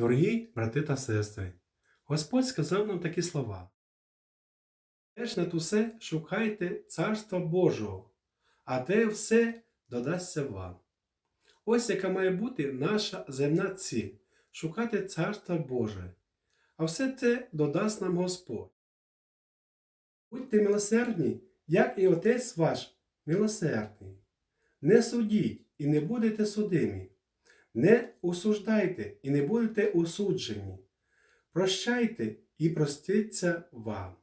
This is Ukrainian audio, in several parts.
Дорогі брати та сестри, Господь сказав нам такі слова. Теж над усе шукайте Царства Божого, а те все додасться вам. Ось яка має бути наша земна ціль шукати Царства Боже, а все це додасть нам Господь. Будьте милосердні, як і Отець ваш милосердний. Не судіть і не будете судимі. Не осуждайте і не будете осуджені. Прощайте і проститься вам.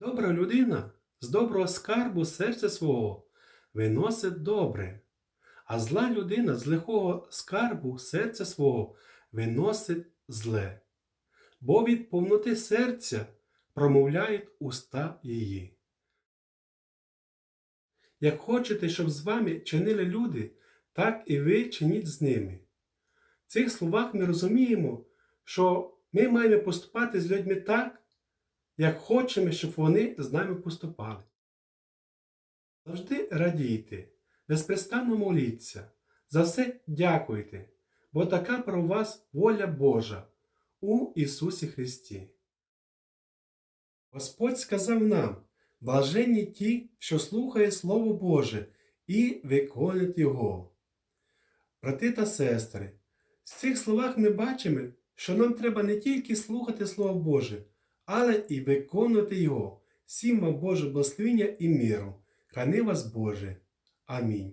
Добра людина з доброго скарбу серця свого виносить добре, а зла людина з лихого скарбу серця свого виносить зле, бо від повноти серця промовляють уста її. Як хочете, щоб з вами чинили люди, так і ви чиніть з ними. В цих словах ми розуміємо, що ми маємо поступати з людьми так, як хочемо, щоб вони з нами поступали. Завжди радійте, безпрестанно моліться, за все дякуйте, бо така про вас воля Божа у Ісусі Христі. Господь сказав нам, блаженні ті, що слухають Слово Боже і виконують Його. Брати та сестри, з цих словах ми бачимо, що нам треба не тільки слухати Слово Боже, але і виконувати Його. Всім вам Боже благословення і миру. Храни вас Боже. Амінь.